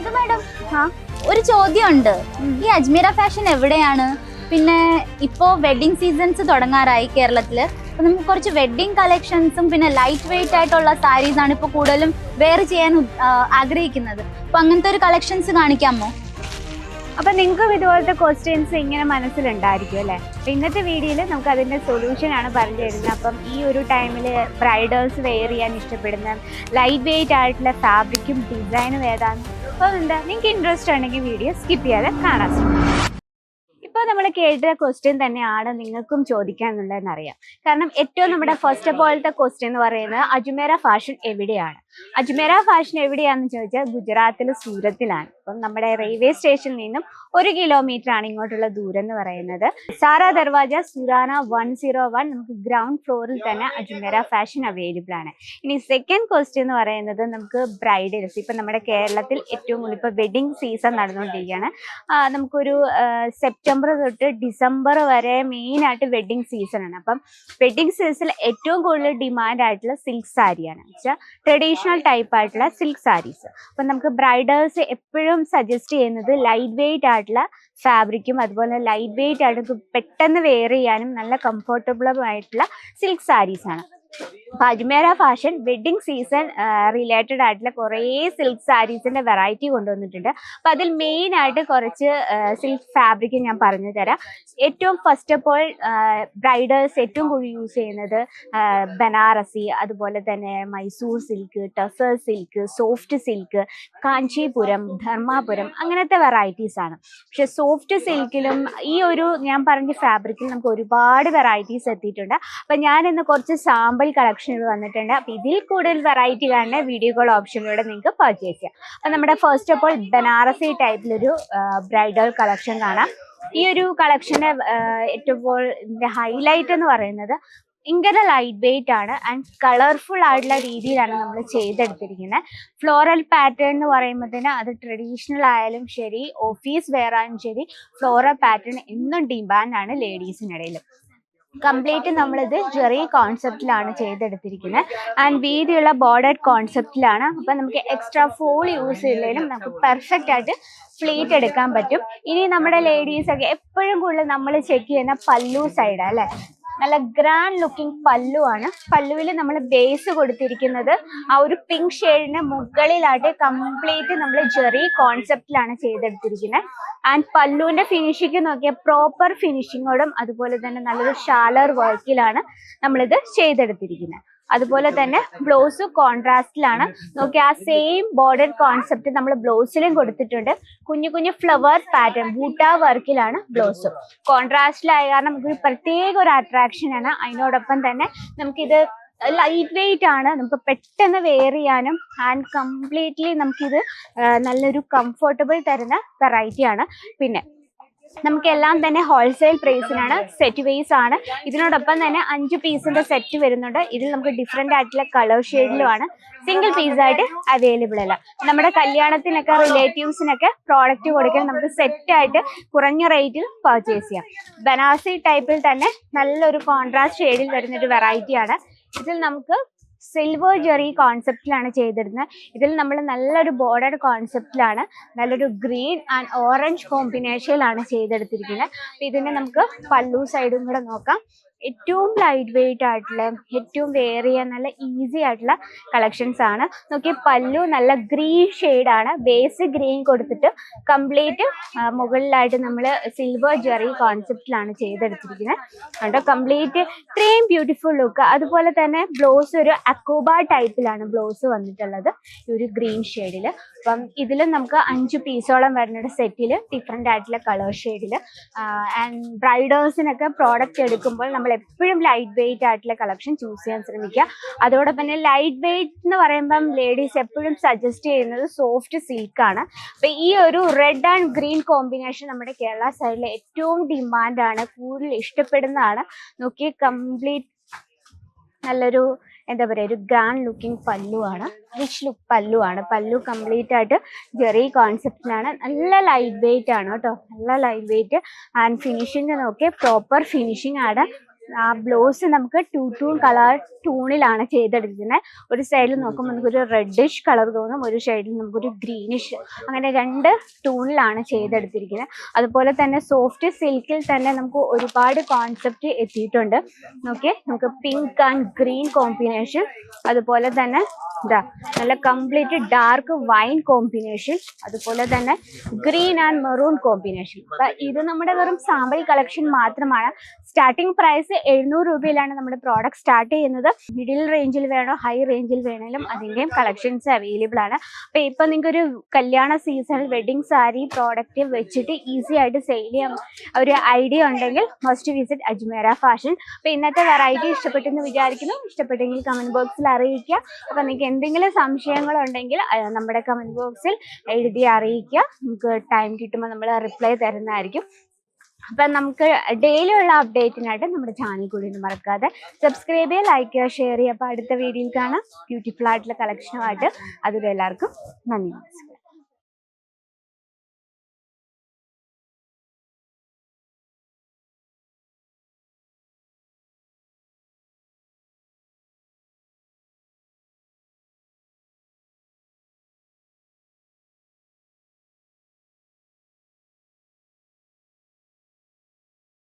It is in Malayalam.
ഇത് മാഡം ഒരു ചോദ്യമുണ്ട്. ഈ അജ്മീര ഫാഷൻ എവിടെയാണ്? പിന്നെ ഇപ്പോ വെഡിങ് സീസൺസ് തുടങ്ങാറായി കേരളത്തിൽ. നമുക്ക് കുറച്ച് വെഡിങ് കളക്ഷൻസും പിന്നെ ലൈറ്റ് വെയിറ്റ് ആയിട്ടുള്ള സാരീസ് ആണ് ഇപ്പൊ കൂടുതലും വെയർ ചെയ്യാൻ ആഗ്രഹിക്കുന്നത്. അപ്പൊ അങ്ങനത്തെ ഒരു കളക്ഷൻസ് കാണിക്കാമോ? അപ്പൊ നിങ്ങൾക്കും ഇതുപോലത്തെ ക്വസ്റ്റ്യൻസ് ഇങ്ങനെ മനസ്സിലുണ്ടായിരിക്കും അല്ലേ? ഇന്നത്തെ വീഡിയോയിൽ നമുക്ക് അതിന്റെ സൊല്യൂഷൻ ആണ് പറഞ്ഞു തരുന്നത്. അപ്പം ഈ ഒരു ടൈമിൽ ബ്രൈഡേഴ്സ് വെയർ ചെയ്യാൻ ഇഷ്ടപ്പെടുന്ന ലൈറ്റ് വെയിറ്റ് ആയിട്ടുള്ള ഫാബ്രിക്കും ഡിസൈനും ഏതാണ്? അപ്പോൾ എന്താ നിങ്ങൾക്ക് ഇൻട്രസ്റ്റ് ഉണ്ടെങ്കിൽ വീഡിയോ സ്കിപ്പ് ചെയ്യാതെ കാണാൻ ശ്രമിക്കും. ഇപ്പോൾ നമ്മൾ കേട്ട ക്വസ്റ്റ്യൻ തന്നെയാണ് നിങ്ങൾക്കും ചോദിക്കാനുള്ളതെന്ന് അറിയാം കാരണം ഏറ്റവും നമ്മുടെ ഫസ്റ്റ് ഓഫ് ഓളത്തെ ക്വസ്റ്റ്യൻ എന്ന് പറയുന്നത് അജ്മേര ഫാഷൻ എവിടെയാണ്? അജ്മേര ഫാഷൻ എവിടെയാണെന്ന് ചോദിച്ചാൽ ഗുജറാത്തിലെ സൂരത്തിലാണ്. അപ്പം നമ്മുടെ റെയിൽവേ സ്റ്റേഷനിൽ നിന്നും ഒരു കിലോമീറ്റർ ആണ് ഇങ്ങോട്ടുള്ള ദൂരം എന്ന് പറയുന്നത്. Sahara Darwaja Surana one zero one നമുക്ക് ഗ്രൗണ്ട് ഫ്ലോറിൽ തന്നെ അജ്മേര ഫാഷൻ അവൈലബിൾ ആണ്. ഇനി സെക്കൻഡ് ക്വസ്റ്റ്യൻ എന്ന് പറയുന്നത് നമുക്ക് ബ്രൈഡൽസ് ഇപ്പം നമ്മുടെ കേരളത്തിൽ ഏറ്റവും കൂടുതൽ ഇപ്പോൾ വെഡിങ് സീസൺ നടന്നുകൊണ്ടിരിക്കുകയാണ്. നമുക്കൊരു സെപ്റ്റംബർ തൊട്ട് ഡിസംബർ വരെ മെയിനായിട്ട് ആയിട്ട് സീസണാണ് അപ്പം വെഡ്ഡിങ് സീസണിൽ ഏറ്റവും കൂടുതൽ ഡിമാൻഡ് ആയിട്ടുള്ള സിൽക്ക് സാരിയാണ്. വെച്ചാൽ ട്രഡീഷണൽ ടൈപ്പ് ആയിട്ടുള്ള സിൽക്ക് സാരീസ് അപ്പം നമുക്ക് ബ്രൈഡേഴ്സ് എപ്പോഴും സജസ്റ്റ് ചെയ്യുന്നത് ലൈറ്റ് വെയിറ്റ് ആയിട്ടുള്ള ഫാബ്രിക്കും അതുപോലെ ലൈറ്റ് വെയിറ്റ് ആയിട്ട് പെട്ടെന്ന് വെയർ ചെയ്യാനും നല്ല കംഫർട്ടബിളും ആയിട്ടുള്ള സിൽക്ക് സാരീസ് അപ്പൊ Ajmera fashion wedding season related ആയിട്ടുള്ള കുറേ സിൽക്ക് സാരീസിന്റെ വെറൈറ്റി കൊണ്ടുവന്നിട്ടുണ്ട്. അപ്പൊ അതിൽ മെയിൻ ആയിട്ട് കുറച്ച് സിൽക്ക് ഫാബ്രിക് ഞാൻ പറഞ്ഞു തരാം. ഏറ്റവും ഫസ്റ്റ് ഓഫ് ഓൾ ബ്രൈഡേഴ്സ് ഏറ്റവും കൂടുതൽ യൂസ് ചെയ്യുന്നത് ബനാറസി അതുപോലെ തന്നെ Mysore silk tussar silk soft silk Kanchipuram Dharmapuram അങ്ങനത്തെ വെറൈറ്റീസ് ആണ്. പക്ഷെ സോഫ്റ്റ് സിൽക്കിലും ഈ ഒരു ഞാൻ പറഞ്ഞ ഫാബ്രിക്കിൽ നമുക്ക് ഒരുപാട് വെറൈറ്റീസ് എത്തിയിട്ടുണ്ട്. അപ്പം ഞാൻ ഇന്ന് കുറച്ച് സാമ്പിൾ കളക്ഷനുകൾ വന്നിട്ടുണ്ട്. അപ്പോൾ ഇതിൽ കൂടുതൽ വെറൈറ്റി കാണുന്ന വീഡിയോ കോൾ ഓപ്ഷനിലൂടെ നിങ്ങൾക്ക് പർച്ചേസ് ചെയ്യാം. അപ്പോൾ നമ്മുടെ ഫസ്റ്റ് ഓഫ് ഓൾ ബനാറസി ടൈപ്പിലൊരു ബ്രൈഡൽ കളക്ഷൻ കാണാം. ഈ ഒരു കളക്ഷന്റെ ഏറ്റവും ഇതിന്റെ ഹൈലൈറ്റ് എന്ന് പറയുന്നത് ഭയങ്കര ലൈറ്റ് വെയിറ്റ് ആണ് ആൻഡ് കളർഫുൾ ആയിട്ടുള്ള രീതിയിലാണ് നമ്മൾ ചെയ്തെടുത്തിരിക്കുന്നത്. ഫ്ലോറൽ പാറ്റേൺ എന്ന് പറയുമ്പോഴത്തേന് അത് ട്രഡീഷണൽ ആയാലും ശരി ഓഫീസ് വെയർ ആയാലും ശരി ഫ്ലോറൽ പാറ്റേൺ എന്നും ഡിമാൻഡ് ആണ് ലേഡീസിനിടയിൽ കംപ്ലീറ്റ് നമ്മളിത് ജെറി കോൺസെപ്റ്റിലാണ് ചെയ്തെടുത്തിരിക്കുന്നത്. ആൻഡ് വീതിയുള്ള ബോർഡർ കോൺസെപ്റ്റിലാണ് അപ്പം നമുക്ക് എക്സ്ട്രാ ഫോൾ യൂസ് ചെയ്തില്ലെങ്കിലും നമുക്ക് പെർഫെക്റ്റ് ആയിട്ട് ഫ്ലീറ്റ് എടുക്കാൻ പറ്റും. ഇനി നമ്മുടെ ലേഡീസ് ഒക്കെ എപ്പോഴും കൂടുതൽ നമ്മൾ ചെക്ക് ചെയ്യുന്ന പല്ലു സൈഡ് അല്ലേ? നല്ല ഗ്രാൻഡ് ലുക്കിംഗ് പല്ലു ആണ് പല്ലുവിൽ നമ്മൾ ബേസ് കൊടുത്തിരിക്കുന്നത്. ആ ഒരു പിങ്ക് ഷെയ്ഡിന് മുകളിലായിട്ട് കംപ്ലീറ്റ് നമ്മൾ ജെറി കോൺസെപ്റ്റിലാണ് ചെയ്തെടുത്തിരിക്കുന്നത് ആൻഡ് പല്ലുവിന്റെ ഫിനിഷിംഗ് നോക്കിയാൽ പ്രോപ്പർ ഫിനിഷിങ്ങോടും അതുപോലെ തന്നെ നല്ലൊരു ഷാലർ വർക്കിലാണ് നമ്മളിത് ചെയ്തെടുത്തിരിക്കുന്നത് അതുപോലെ തന്നെ ബ്ലൗസ് കോൺട്രാസ്റ്റിലാണ് നോക്കി ആ സെയിം ബോർഡർ കോൺസെപ്റ്റ് നമ്മൾ ബ്ലൗസിലും കൊടുത്തിട്ടുണ്ട്. കുഞ്ഞു കുഞ്ഞു ഫ്ലവർ പാറ്റേൺ ബൂട്ട വർക്കിലാണ് ബ്ലൗസ് കോൺട്രാസ്റ്റിലായ കാരണം നമുക്ക് പ്രത്യേക ഒരു അട്രാക്ഷൻ ആണ്. അതിനോടൊപ്പം തന്നെ നമുക്കിത് ലൈറ്റ് വെയിറ്റ് ആണ്. നമുക്ക് പെട്ടെന്ന് വെയർ ചെയ്യാനും ആൻഡ് കംപ്ലീറ്റ്ലി നമുക്കിത് നല്ലൊരു കംഫർട്ടബിൾ തരുന്ന വെറൈറ്റി ആണ്. പിന്നെ നമുക്കെല്ലാം തന്നെ ഹോൾസെയിൽ പ്രൈസിനാണ് സെറ്റ് വൈസ് ആണ്. ഇതിനോടൊപ്പം തന്നെ അഞ്ച് പീസിന്റെ സെറ്റ് വരുന്നുണ്ട്. ഇതിൽ നമുക്ക് ഡിഫറെന്റ് ആയിട്ടുള്ള കളർ ഷെയ്ഡിലുമാണ് സിംഗിൾ പീസ് ആയിട്ട് അവൈലബിൾ അല്ല. നമ്മുടെ കല്യാണത്തിനൊക്കെ റിലേറ്റീവ്സിനൊക്കെ പ്രോഡക്റ്റ് കൊടുക്കാൻ നമുക്ക് സെറ്റ് ആയിട്ട് കുറഞ്ഞ റേറ്റിൽ പർച്ചേസ് ചെയ്യാം. ബനാസി ടൈപ്പിൽ തന്നെ നല്ലൊരു കോൺട്രാസ്റ്റ് ഷെയ്ഡിൽ വരുന്ന ഒരു വെറൈറ്റിയാണ് ഇതിൽ നമുക്ക് സിൽവർ ജെറി കോൺസെപ്റ്റിലാണ് ചെയ്തിരുന്നത്. ഇതിൽ നമ്മൾ നല്ലൊരു ബോർഡർ കോൺസെപ്റ്റിലാണ് നല്ലൊരു ഗ്രീൻ ആൻഡ് ഓറഞ്ച് കോമ്പിനേഷനിലാണ് ചെയ്തെടുത്തിരിക്കുന്നത്. അപ്പൊ ഇതിനെ നമുക്ക് പല്ലു സൈഡും കൂടെ നോക്കാം. ഏറ്റവും ലൈറ്റ് വെയിറ്റ് ആയിട്ടുള്ള ഏറ്റവും വേറിയ നല്ല ഈസി ആയിട്ടുള്ള കളക്ഷൻസ് ആണ്. നോക്കി പല്ലു നല്ല ഗ്രീൻ ആണ്. ബേസ് ഗ്രീൻ കൊടുത്തിട്ട് കംപ്ലീറ്റ് മുകളിലായിട്ട് നമ്മൾ സിൽവർ ജെറി കോൺസെപ്റ്റിലാണ് ചെയ്തെടുത്തിരിക്കുന്നത്. കണ്ടോ? കംപ്ലീറ്റ് ഇത്രയും ബ്യൂട്ടിഫുൾ ലുക്ക് അതുപോലെ തന്നെ ബ്ലൗസ് ഒരു അക്കോബ ടൈപ്പിലാണ് ബ്ലൗസ് വന്നിട്ടുള്ളത് ഈ ഒരു ഗ്രീൻ ഷെയ്ഡിൽ അപ്പം ഇതിൽ നമുക്ക് അഞ്ച് പീസോളം വരുന്ന ഒരു സെറ്റിൽ ഡിഫറെന്റ് ആയിട്ടുള്ള കളർ ഷെയ്ഡിൽ ആൻഡ് ബ്രൈഡേഴ്സിനൊക്കെ പ്രോഡക്റ്റ് എടുക്കുമ്പോൾ നമ്മൾ എപ്പോഴും ലൈറ്റ് വെയിറ്റ് ആയിട്ടുള്ള കളക്ഷൻ ചൂസ് ചെയ്യാൻ ശ്രമിക്കുക. അതോടൊപ്പം തന്നെ ലൈറ്റ് വെയിറ്റ് എന്ന് പറയുമ്പം ലേഡീസ് എപ്പോഴും സജസ്റ്റ് ചെയ്യുന്നത് സോഫ്റ്റ് സിൽക്കാണ് അപ്പൊ ഈ ഒരു റെഡ് ആൻഡ് ഗ്രീൻ കോമ്പിനേഷൻ നമ്മുടെ കേരള സൈഡിൽ ഏറ്റവും ഡിമാൻഡാണ് കൂടുതൽ ഇഷ്ടപ്പെടുന്നതാണ്. നോക്കി കംപ്ലീറ്റ് നല്ലൊരു എന്താ പറയുക ഒരു ഗ്രാൻഡ് ലുക്കിംഗ് പല്ലുവാണ് റിച്ച് ലുക്ക് പല്ലുവാണ് പല്ലു കംപ്ലീറ്റ് ആയിട്ട് ജെറി കോൺസെപ്റ്റിലാണ് നല്ല ലൈറ്റ് വെയിറ്റ് ആണ് കേട്ടോ. നല്ല ലൈറ്റ് വെയിറ്റ് ആൻഡ് ഫിനിഷിങ് നോക്കിയാൽ പ്രോപ്പർ ഫിനിഷിംഗ് ആണ്. ബ്ലൗസ് നമുക്ക് ടു ടൂൺ കളർ ടൂണിലാണ് ചെയ്തെടുക്കുന്നത്. ഒരു സൈഡിൽ നോക്കുമ്പോൾ നമുക്കൊരു റെഡിഷ് കളർ തോന്നും ഒരു സൈഡിൽ നമുക്കൊരു ഗ്രീനിഷ് അങ്ങനെ രണ്ട് ടൂണിലാണ് ചെയ്തെടുത്തിരിക്കുന്നത്. അതുപോലെ തന്നെ സോഫ്റ്റ് സിൽക്കിൽ തന്നെ നമുക്ക് ഒരുപാട് കോൺസെപ്റ്റ് എത്തിയിട്ടുണ്ട്. ഓക്കെ നമുക്ക് പിങ്ക് ആൻഡ് ഗ്രീൻ കോമ്പിനേഷൻ അതുപോലെ തന്നെ ഇതാ നല്ല കംപ്ലീറ്റ് ഡാർക്ക് വൈൻ കോമ്പിനേഷൻ അതുപോലെ തന്നെ ഗ്രീൻ ആൻഡ് മെറൂൺ കോമ്പിനേഷൻ അപ്പൊ ഇത് നമ്മുടെ വെറും സാമ്പിൾ കളക്ഷൻ മാത്രമാണ്. സ്റ്റാർട്ടിംഗ് പ്രൈസ് എഴുന്നൂറ് രൂപയിലാണ് നമ്മുടെ പ്രോഡക്റ്റ് സ്റ്റാർട്ട് ചെയ്യുന്നത്. മിഡിൽ റേഞ്ചിൽ വേണോ ഹൈ റേഞ്ചിൽ വേണേലും അതിന്റെയും കളക്ഷൻസ് അവൈലബിൾ ആണ്. അപ്പൊ ഇപ്പൊ നിങ്ങൾക്ക് ഒരു കല്യാണ സീസൺ വെഡിങ് സാരി പ്രോഡക്റ്റ് വെച്ചിട്ട് ഈസി ആയിട്ട് സെയിൽ ചെയ്യാൻ ഒരു ഐഡിയ ഉണ്ടെങ്കിൽ മസ്റ്റ് വിസിറ്റ് അജ്മേര ഫാഷൻ അപ്പൊ ഇന്നത്തെ വെറൈറ്റി ഇഷ്ടപ്പെട്ടെന്ന് വിചാരിക്കുന്നു. ഇഷ്ടപ്പെട്ടെങ്കിൽ കമന്റ് ബോക്സിൽ അറിയിക്കുക. അപ്പൊ നിങ്ങൾക്ക് എന്തെങ്കിലും സംശയങ്ങളുണ്ടെങ്കിൽ നമ്മുടെ കമന്റ് ബോക്സിൽ എഴുതി അറിയിക്കുക. നമുക്ക് ടൈം കിട്ടുമ്പോൾ നമ്മൾ റിപ്ലൈ തരുന്നതായിരിക്കും. അപ്പം നമുക്ക് ഡെയിലി ഉള്ള അപ്ഡേറ്റിനായിട്ട് നമ്മുടെ ചാനൽ കൂടി ഒന്ന് മറക്കാതെ സബ്സ്ക്രൈബ് ചെയ്യുക ലൈക്ക് ചെയ്യുക ഷെയർ ചെയ്യുക. അപ്പോൾ അടുത്ത വീഡിയോയിൽ കാണാം. ബ്യൂട്ടിഫുൾ ആയിട്ടുള്ള കളക്ഷനുമായിട്ട് അതുവരെ എല്ലാവർക്കും നന്ദി നമസ്കാരം.